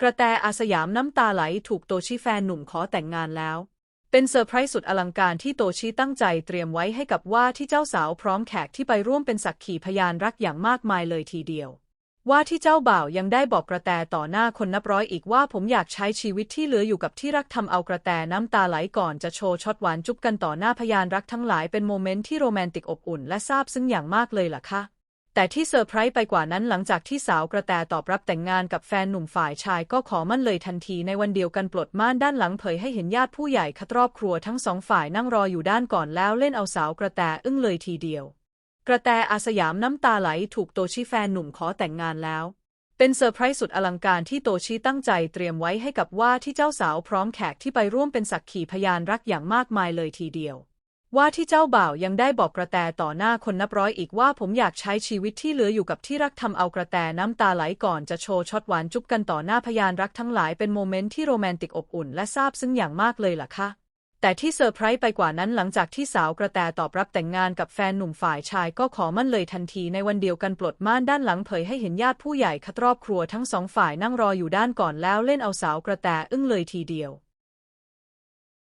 กระแตอาสยามน้ำตาไหลถูกโตชิแฟนหนุ่มขอแต่งงานแล้ว เป็นเซอร์ไพรส์สุดอลังการที่โตชิตั้งใจเตรียมไว้ให้กับว่าที่เจ้าสาวพร้อมแขกที่ไปร่วมเป็นสักขีพยานรักอย่างมากมายเลยทีเดียว ว่าที่เจ้าบ่าวยังได้บอกกระแตต่อหน้าคนนับร้อยอีกว่าผมอยากใช้ชีวิตที่เหลืออยู่กับที่รักทำเอากระแตน้ำตาไหลก่อนจะโชว์ช็อตหวานจุ๊บกันต่อหน้าพยานรักทั้งหลายเป็นโมเมนต์ที่โรแมนติกอบอุ่นและซาบซึ้งอย่างมากเลยล่ะค่ะ แต่ที่เซอร์ไพรส์ไปกว่านั้นหลังจากที่สาวกระแตตอบรับแต่งงานกับแฟนหนุ่มฝ่ายชายก็ขอมั่นเลยทันทีในวันเดียวกันปลดม่านด้านหลังเผยให้เห็นญาติผู้ใหญ่ครอบครัวทั้งสองฝ่ายนั่งรออยู่ด้านก่อนแล้วเล่นเอาสาวกระแตอึ้งเลยทีเดียว กระแตอาสยามน้ำตาไหลถูกโตชิแฟนหนุ่มขอแต่งงานแล้ว เป็นเซอร์ไพรส์สุดอลังการที่โตชิตั้งใจเตรียมไว้ให้กับว่าที่เจ้าสาวพร้อมแขกที่ไปร่วมเป็นสักขีพยานรักอย่างมากมายเลยทีเดียว ว่าที่เจ้าบ่าวยังได้บอกกระแตต่อหน้าคนนับร้อยอีกว่าผมอยากใช้ชีวิตที่เหลืออยู่กับที่รักทำเอากระแตน้ำตาไหลก่อนจะโชว์ช็อตหวานจุ๊บกันต่อหน้าพยานรักทั้งหลายเป็นโมเมนต์ที่โรแมนติกอบอุ่นและซาบซึ้งอย่างมากเลยล่ะค่ะแต่ที่เซอร์ไพรส์ไปกว่านั้นหลังจากที่สาวกระแตตอบรับแต่งงานกับแฟนหนุ่มฝ่ายชายก็ขอมั่นเลยทันทีในวันเดียวกันปลดม่านด้านหลังเผยให้เห็นญาติผู้ใหญ่ครอบครัวทั้งสองฝ่ายนั่งรออยู่ด้านก่อนแล้วเล่นเอาสาวกระแตอึ้งเลยทีเดียว